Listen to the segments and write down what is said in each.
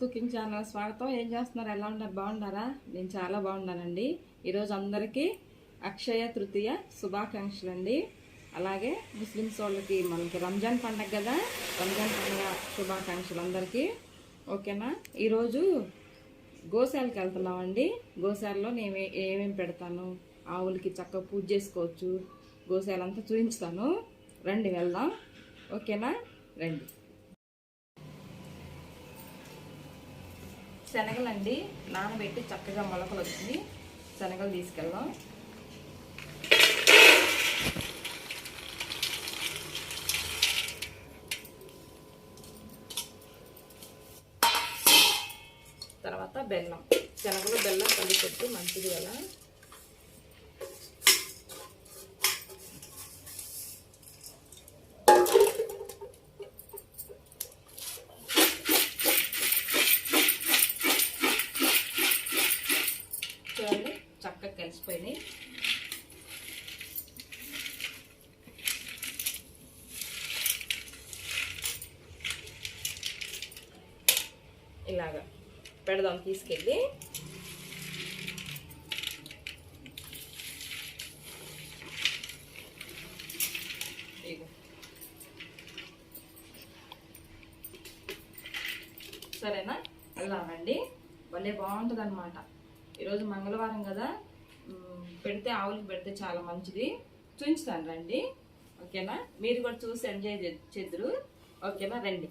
Cooking channel స్వాగతం. ఏం చేస్తున్నారు? ఎలా ఉన్నారు? బాగున్నారా? నేను చాలా బాగున్నానండి. ఈరోజు అందరికీ అక్షయ తృతీయ శుభాకాంక్షలు అండి. అలాగే ముస్లిమ్స్ వాళ్ళకి మనకి రంజాన్ పండగ కదా రంజాన్ పండగ శుభాకాంక్షలు అందరికీ. ఓకేనా? ఈరోజు గోశాలకి వెళ్తున్నామండి. గోశాలలో నేను ఏమేమి పెడతాను? ఆవులకి చక్కగా పూజ చేసుకోవచ్చు. గోశాలంతా చూపించుతాను. రండి వెళ్దాం. ఓకేనా? రండి. శనగలండి నానబెట్టి చక్కగా మొలకలు వచ్చింది శనగలు తీసుకెళ్దాం. తర్వాత బెల్లం. శనగలు బెల్లం కలిపెట్టు మంచిది కదా చూడండి చక్కగా కలిసిపోయినాయి ఇలాగా పెడదాం తీసుకెళ్ళి. సరేనా? అలాగండి భలే బాగుంటుంది అనమాట ఈరోజు మంగళవారం కదా. పెడితే ఆవులకు పెడితే చాలా మంచిది. చూపించుతాను రండి. ఓకేనా? మీరు కూడా చూసి ఎంజాయ్ చేద్దరు చేద్దురు. ఓకేనా? రండి.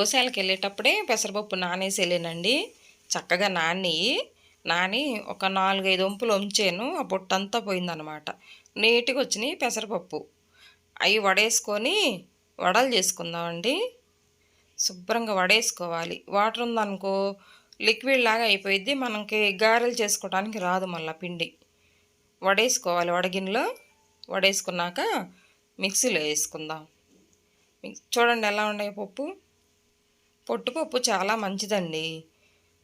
గోశాలకు వెళ్ళేటప్పుడే పెసరపప్పు నానేసి వెళ్ళానండి చక్కగా నాని నాని ఒక నాలుగైదు వంపులు ఉంచాను ఆ పొట్టంతా పోయిందనమాట. నీట్గా వచ్చినాయి పెసరపప్పు. అవి వడేసుకొని వడలు చేసుకుందామండి. శుభ్రంగా వడేసుకోవాలి. వాటర్ ఉందనుకో లిక్విడ్ లాగా అయిపోయింది మనకి గారెలు చేసుకోవడానికి రాదు మళ్ళీ పిండి. వడేసుకోవాలి వడగిన్నెలో. వడేసుకున్నాక మిక్సీలో వేసుకుందాం. చూడండి ఎలా ఉన్నాయి పప్పు. పొట్టుపప్పు చాలా మంచిదండి.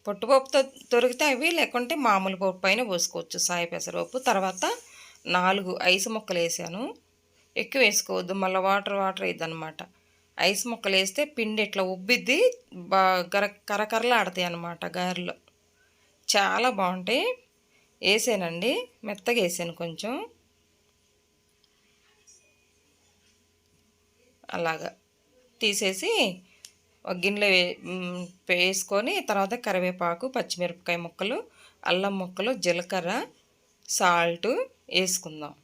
పొట్టుపప్పుతో దొరికితే అవి లేకుంటే మామూలు పప్పు పైన పోసుకోవచ్చు. సాయి పెసరపప్పు తర్వాత నాలుగు ఐస్ ముక్కలు వేసాను. ఎక్కువ వేసుకోవద్దు మళ్ళీ వాటర్ వాటర్ అయ్యిద్ది ఐస్ ముక్కలు వేస్తే పిండి ఇట్లా ఉబ్బిద్ది బా కర కరకరలాడతాయి అనమాట గారెలో చాలా బాగుంటాయి. వేసానండి మెత్తగా వేసాను కొంచెం. అలాగా. తీసేసి గిన్నెలో వేసుకొని తర్వాత కరివేపాకు పచ్చిమిరపకాయ ముక్కలు అల్లం ముక్కలు జీలకర్ర సాల్ట్ వేసుకుందాం.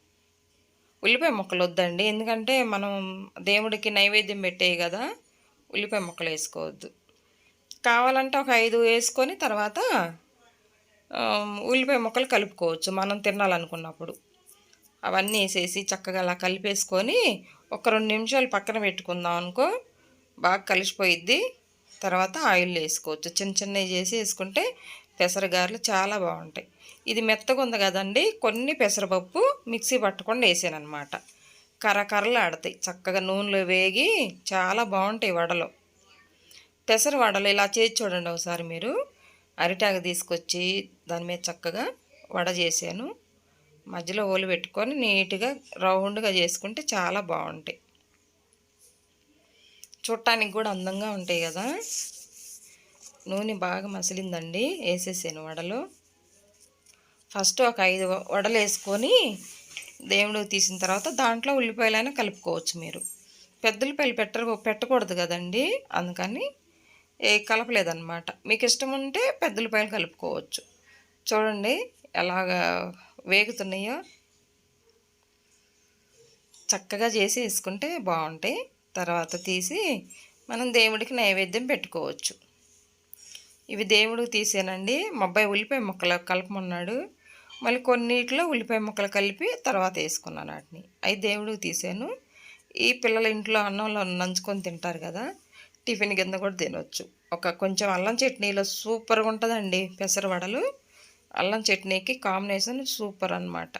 ఉల్లిపాయ ముక్కలు వద్దండి. ఎందుకంటే మనం దేవుడికి నైవేద్యం పెట్టేవి కదా ఉల్లిపాయ ముక్కలు వేసుకోవద్దు. కావాలంటే ఒక ఐదు వేసుకొని తర్వాత ఉల్లిపాయ ముక్కలు కలుపుకోవచ్చు. మనం తినాలనుకున్నప్పుడు. అవన్నీ వేసేసి చక్కగా అలా కలిపేసుకొని ఒక రెండు నిమిషాలు పక్కన పెట్టుకుందాం అనుకో బాగా కలిసిపోయిద్ది. తర్వాత ఆయిల్ వేసుకోవచ్చు. చిన్న చిన్నవి చేసి వేసుకుంటే పెసరగారలు చాలా బాగుంటాయి. ఇది మెత్తగా ఉంది కదండి. కొన్ని పెసరపప్పు మిక్సీ పట్టకుండా వేసాను అనమాట కర్రకర్రలు ఆడతాయి చక్కగా నూనెలో వేగి చాలా బాగుంటాయి వడలు. పెసర వడలు ఇలా చేసి చూడండి ఒకసారి మీరు. అరిటాకు తీసుకొచ్చి దాని మీద చక్కగా వడ చేశాను. మధ్యలో ఓలు పెట్టుకొని నీట్గా రౌండ్గా చేసుకుంటే చాలా బాగుంటాయి. చూడటానికి కూడా అందంగా ఉంటాయి కదా. నూనె బాగా మసిలిందండి. వేసేసాను వడలు. ఫస్ట్ ఒక ఐదు వడలు వేసుకొని దేవుడు తీసిన తర్వాత దాంట్లో ఉల్లిపాయలైనా కలుపుకోవచ్చు మీరు. పెద్ద ఉల్లిపాయలు పెట్టరు పెట్టకూడదు కదండి. అందుకని ఏ కలపలేదన్నమాట. మీకు ఇష్టం ఉంటే పెద్దలు ఉల్లిపాయలు కలుపుకోవచ్చు. చూడండి ఎలాగా వేగుతున్నాయో. చక్కగా చేసి వేసుకుంటే బాగుంటాయి. తర్వాత తీసి మనం దేవుడికి నైవేద్యం పెట్టుకోవచ్చు. ఇవి దేవుడికి తీసానండి. మా అబ్బాయి ఉల్లిపాయ ముక్కలు కలపమన్నాడు మళ్ళీ కొన్నిట్లో ఉల్లిపాయ ముక్కలు కలిపి తర్వాత వేసుకున్నాను వాటిని. అవి దేవుడికి తీసాను. ఈ పిల్లలు ఇంట్లో అన్నంలో నంచుకొని తింటారు కదా టిఫిన్ కింద కూడా తినొచ్చు. ఒక కొంచెం అల్లం చట్నీలో సూపర్గా ఉంటుందండి పెసరవడలు. అల్లం చట్నీకి కాంబినేషన్ సూపర్ అన్నమాట.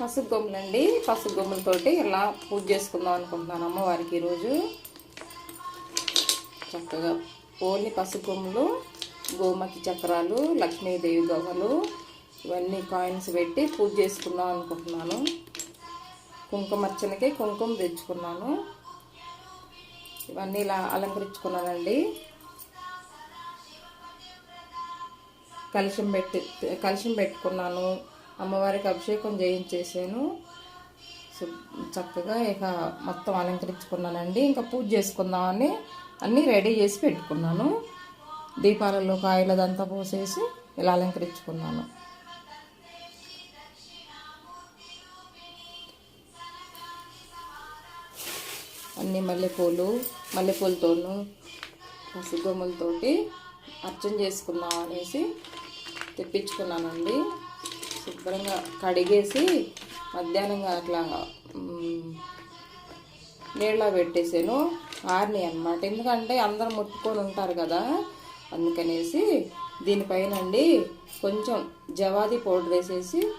పసుపు గొమ్ములండి. పసుపు గొమ్ములతోటి ఇలా పూజ చేసుకుందాం అనుకుంటున్నాను అమ్మవారికి ఈరోజు. చక్కగా ఓన్లీ పసుపు కొమ్ములు గోమతి చక్రాలు లక్ష్మీదేవి గవ్వలు ఇవన్నీ కాయిన్స్ పెట్టి పూజ చేసుకుందాం అనుకుంటున్నాను. కుంకుమర్చనకి కుంకుమ తెచ్చుకున్నాను. ఇవన్నీ ఇలా అలంకరించుకున్నానండి. కలుషం పెట్టి కలుషం పెట్టుకున్నాను. అమ్మవారికి అభిషేకం చేయించేసాను. చక్కగా ఇక మొత్తం అలంకరించుకున్నానండి. ఇంకా పూజ చేసుకుందామని అన్నీ రెడీ చేసి పెట్టుకున్నాను. దీపాలలో కాయలదంతా పోసేసి ఇలా అలంకరించుకున్నాను. అన్ని మల్లెపూలు మల్లెపూలతోనూ పసుగొమ్మలతోటి అర్చన చేసుకుందాం అనేసి తెప్పించుకున్నానండి. శుభ్రంగా కడిగేసి మధ్యాహ్నంగా అట్లా నీళ్ళ పెట్టేసాను. ఆర్ని అనమాట ఎందుకంటే అందరం ముట్టుకొని ఉంటారు కదా. అందుకనేసి దీనిపైన అండి కొంచెం జవాది పౌడర్ వేసేసి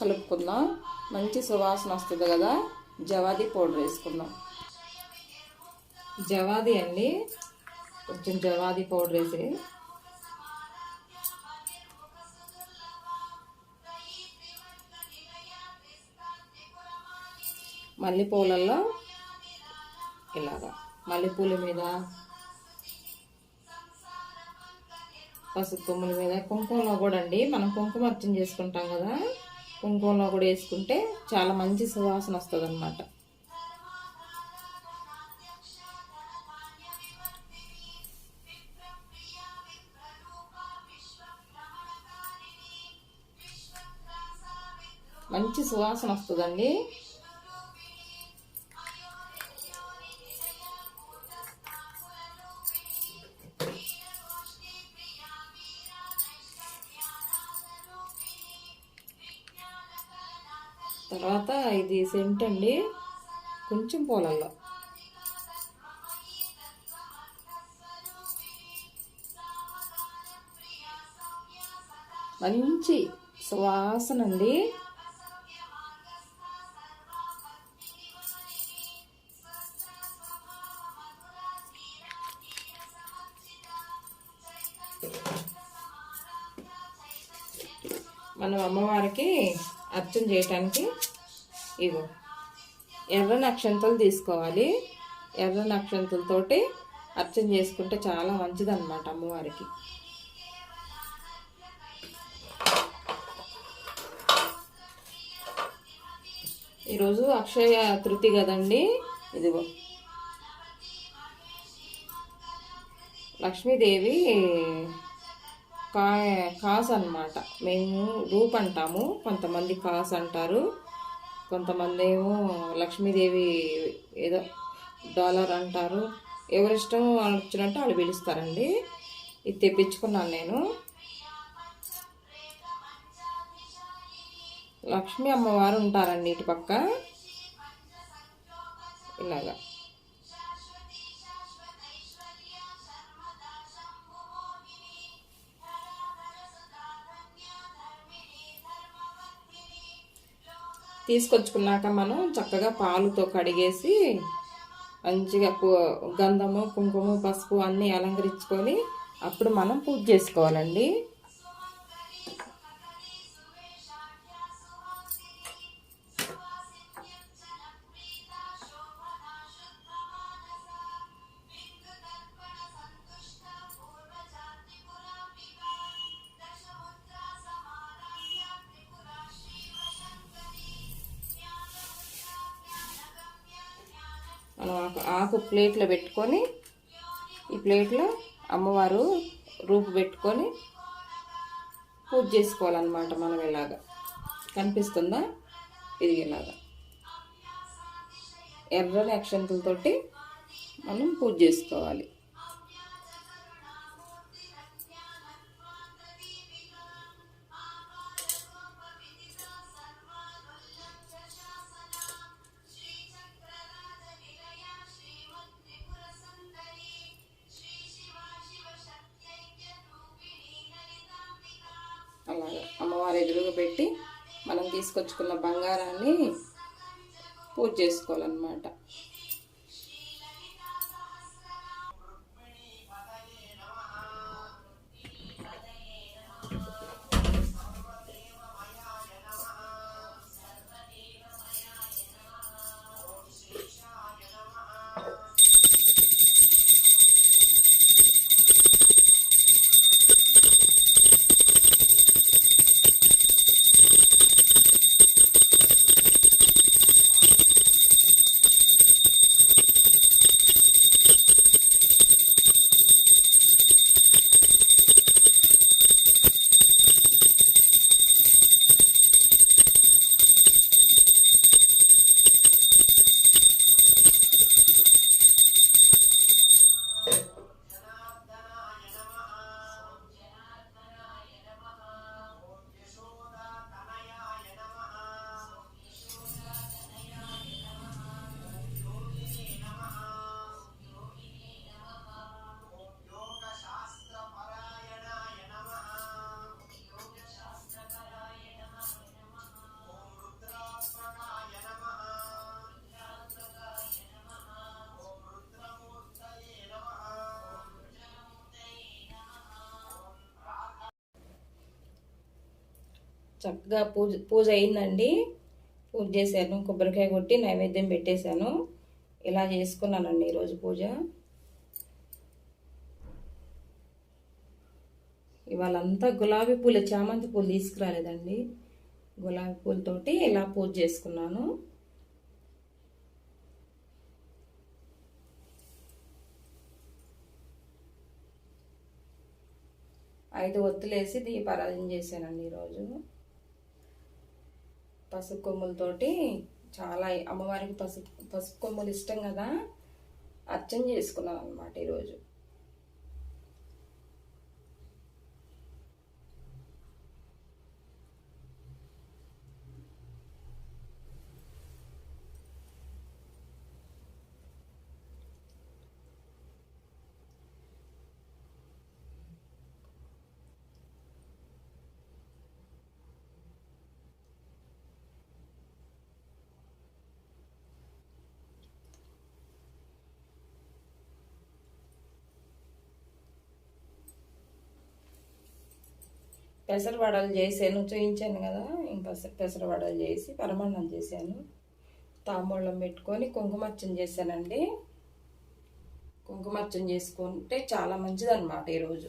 కలుపుకుందాం. మంచి సువాసన వస్తుంది కదా. జవాది పౌడర్ వేసుకుందాం. జవాది అండి. కొంచెం జవాది పౌడర్ వేసి మల్లెపూలల్లో ఇలాగా మల్లెపూల మీద పసుపు కొమ్ముల మీద కుంకుమలో కూడా అండి మనం కుంకుమ అర్చన చేసుకుంటాం కదా కుంకుమలో కూడా వేసుకుంటే చాలా మంచి సువాసన వస్తుంది అన్నమాట మంచి సువాసన వస్తుందండి. సెంట్ అండి కొంచెం పూలల్లో. మంచి సువాసన అండి. మనం అమ్మవారికి అర్చన చేయటానికి ఇగో ఎర్ర నక్షంతలు తీసుకోవాలి. ఎర్ర నక్షంతలతోటి అర్చన చేసుకుంటే చాలా మంచిదన్నమాట అమ్మవారికి. ఈరోజు అక్షయ తృతి కదండి ఇదిగో. లక్ష్మీదేవి కా కాస్ అన్నమాట మేము రూప్ అంటాము కొంతమంది కాస్ అంటారు కొంతమంది ఏమో లక్ష్మీదేవి ఏదో డాలర్ అంటారు. ఎవరిష్టం వాళ్ళు వచ్చినట్టు వాళ్ళు పిలుస్తారండి. ఇది తెప్పించుకున్నాను నేను. లక్ష్మీ అమ్మవారు ఉంటారండి ఇటు పక్క. ఇలాగా. తీసుకొచ్చుకున్నాక మనం చక్కగా పాలుతో కడిగేసి మంచిగా గంధము కుంకుమ పసుపు అన్నీ అలంకరించుకొని అప్పుడు మనం పూజ చేసుకోవాలండి. మనం ఆకు ఆకు ప్లేట్లో పెట్టుకొని ఈ ప్లేట్లో అమ్మవారు రూపు పెట్టుకొని పూజ చేసుకోవాలన్నమాట మనం ఇలాగా. కనిపిస్తుందా? ఇది ఇలాగా. ఎర్రని అక్షంతులతోటి మనం పూజ చేసుకోవాలి. తీసుకొచ్చుకున్న బంగారాన్ని పూజ చేసుకోవాలన్నమాట. చక్కగా పూజ పూజ అయిందండి. పూజ చేశాను కొబ్బరికాయ కొట్టి నైవేద్యం పెట్టేశాను. ఇలా చేసుకున్నానండి ఈరోజు పూజ. ఇవాళ అంతా గులాబీ పూలు చామంతి పూలు తీసుకురాలేదండి. గులాబీ పూలతోటి ఇలా పూజ చేసుకున్నాను. ఐదు ఒత్తులేసి దీపారాధన చేశానండి ఈరోజు. పసుపు కొమ్ములతోటి చాలా అమ్మవారికి పసుపు పసుపు కొమ్ములు ఇష్టం కదా? అర్చన చేసుకున్నాను అనమాట ఈరోజు. పెసర వడలు చేసాను చూయించాను కదా పెసర పెసర వడలు చేసి పరమాన్నం చేశాను. తాంబూలం పెట్టుకొని కుంకుమర్చన చేశానండి. కుంకుమర్చన చేసుకుంటే చాలా మంచిది అనమాట ఈరోజు.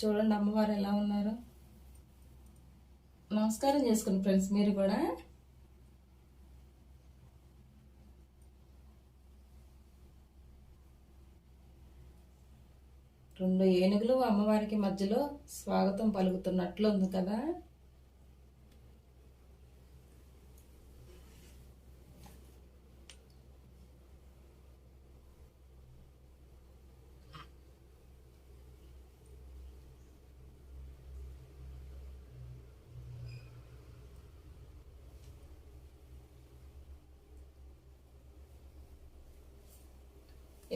చూడండి అమ్మవారు ఎలా ఉన్నారు. నమస్కారం చేసుకుని ఫ్రెండ్స్ మీరు కూడా? రెండు ఏనుగులు అమ్మవారికి మధ్యలో స్వాగతం పలుకుతున్నట్లు ఉంది కదా.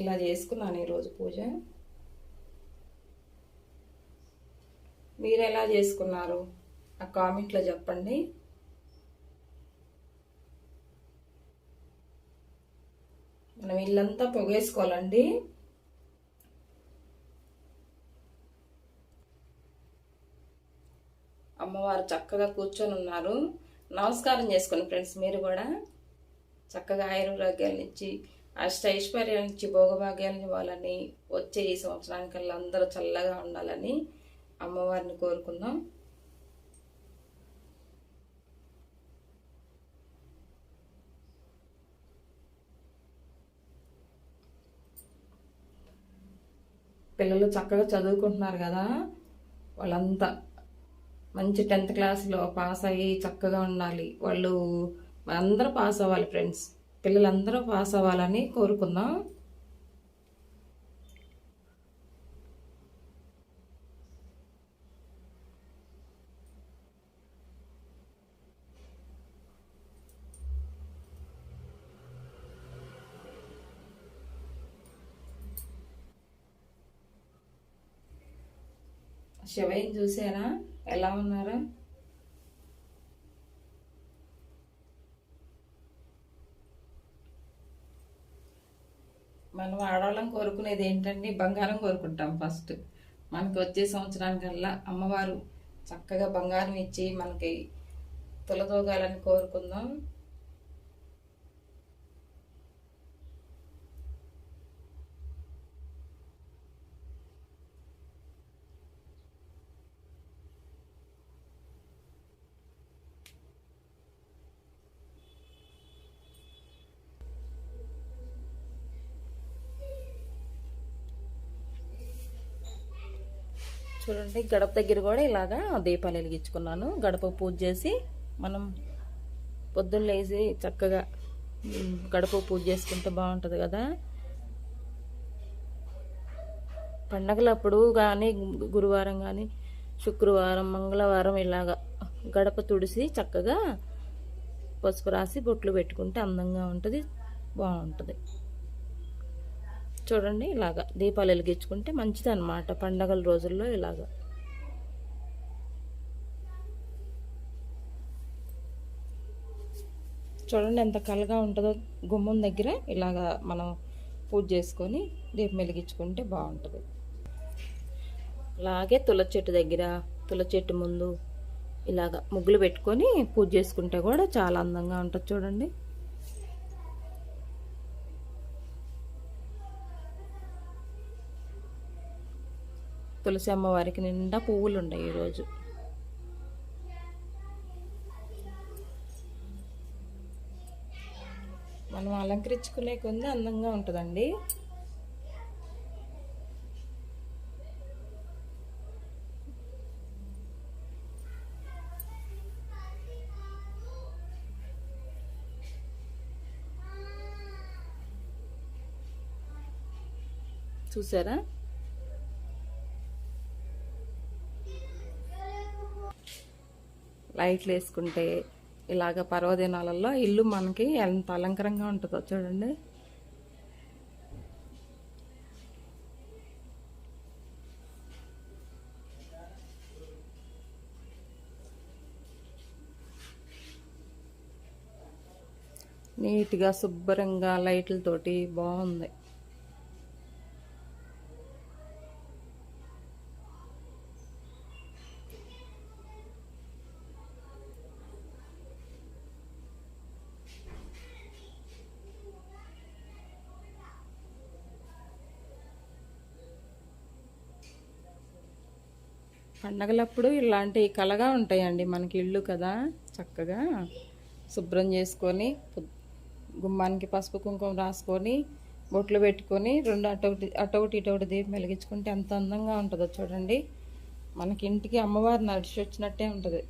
ఇలా చేసుకున్నాను ఈరోజు పూజ. మీరు ఎలా చేసుకున్నారు? ఆ కామెంట్లో చెప్పండి. మనం ఇల్లంతా పొగేసుకోవాలండి. అమ్మవారు చక్కగా కూర్చొని ఉన్నారు. నమస్కారం చేసుకోండి ఫ్రెండ్స్ మీరు కూడా చక్కగా ఆయుర్వేగాలు నుంచి అష్ట ఐశ్వర్యాల నుంచి భోగభాగ్యాలని ఇవ్వాలని వచ్చే ఈ సంవత్సరానికల్లా అందరూ చల్లగా ఉండాలని అమ్మవారిని కోరుకుందాం. పిల్లలు చక్కగా చదువుకుంటున్నారు కదా వాళ్ళంతా మంచి టెన్త్ క్లాస్లో పాస్ అయ్యి చక్కగా ఉండాలి. వాళ్ళు అందరూ పాస్ అవ్వాలి ఫ్రెండ్స్. పిల్లలందరూ పాస్ అవ్వాలని కోరుకుందాం. శివయ్యని చూసారా ఎలా ఉన్నారా? మనం ఆడవాళ్ళం కోరుకునేది ఏంటండి? బంగారం కోరుకుంటాం ఫస్ట్. మనకి వచ్చే సంవత్సరానికల్లా అమ్మవారు చక్కగా బంగారం ఇచ్చి మనకి తొలదోగాలని కోరుకుందాం. చూడండి గడప దగ్గర కూడా ఇలాగా దీపాలు వెలిగించుకున్నాను. గడప పూజ చేసి మనం పొద్దున్న లేచి చక్కగా గడప పూజ చేసుకుంటే బాగుంటుంది కదా. పండగలప్పుడు కానీ గురువారం కానీ శుక్రవారం మంగళవారం ఇలాగా గడప తుడిసి చక్కగా పసుపు రాసి బొట్లు పెట్టుకుంటే అందంగా ఉంటుంది బాగుంటుంది. చూడండి ఇలాగా దీపాలు వెలిగించుకుంటే మంచిది అనమాట పండగల రోజుల్లో ఇలాగా. చూడండి ఎంత కలగా ఉంటుందో గుమ్మం దగ్గర ఇలాగా మనం పూజ చేసుకొని దీపం వెలిగించుకుంటే బాగుంటుంది. అలాగే తులసి చెట్టు దగ్గర తులసి చెట్టు ముందు ఇలాగ ముగ్గులు పెట్టుకొని పూజ చేసుకుంటే కూడా చాలా అందంగా ఉంటుంది చూడండి. తులసి అమ్మవారికి నిండా పువ్వులు ఉన్నాయి ఈరోజు మనం అలంకరించుకునే కొంది అందంగా ఉంటుందండి. చూసారా? లైట్లు వేసుకుంటే ఇలాగ పర్వదినాలలో ఇల్లు మనకి ఎంత అలంకరంగా ఉంటుందో చూడండి. నీట్గా శుభ్రంగా లైట్లతోటి బాగుంది. పండగలప్పుడు ఇలాంటి కలగా ఉంటాయండి మనకి ఇల్లు కదా చక్కగా శుభ్రం చేసుకొని గుమ్మానికి పసుపు కుంకుమ రాసుకొని బొట్లు పెట్టుకొని రెండు అటొకటి అటొకటి ఇటొకటి దీపం వెలిగించుకుంటే ఎంత అందంగా ఉంటుందో చూడండి. మనకి ఇంటికి అమ్మవారు నడిచి వచ్చినట్టే ఉంటుంది.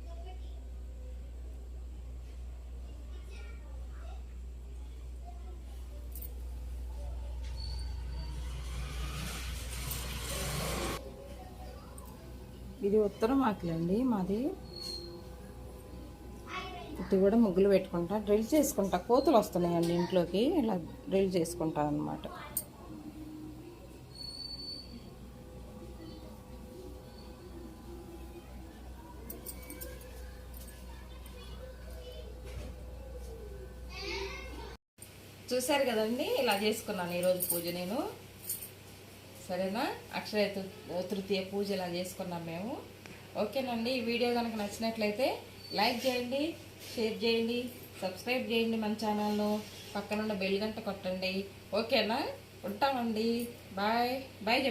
ఇది ఉత్తరం ఆకులండి మాది. ఇది కూడా ముగ్గులు పెట్టుకుంటా డ్రిల్ చేసుకుంటా. కోతులు వస్తున్నాయండి ఇంట్లోకి ఇలా డ్రిల్ చేసుకుంటా అనమాట చూశారు కదండి ఇలా చేసుకున్నాను ఈరోజు పూజ నేను. సరేనా? అక్షయ తృతీయ పూజ ఇలా చేసుకున్నాం మేము. ఓకేనండి ఈ వీడియో కనుక నచ్చినట్లయితే లైక్ చేయండి షేర్ చేయండి సబ్స్క్రైబ్ చేయండి మన ఛానల్ను. పక్కనున్న బెల్ గంట కొట్టండి. ఓకేనా? ఉంటామండి. బాయ్. బాయ్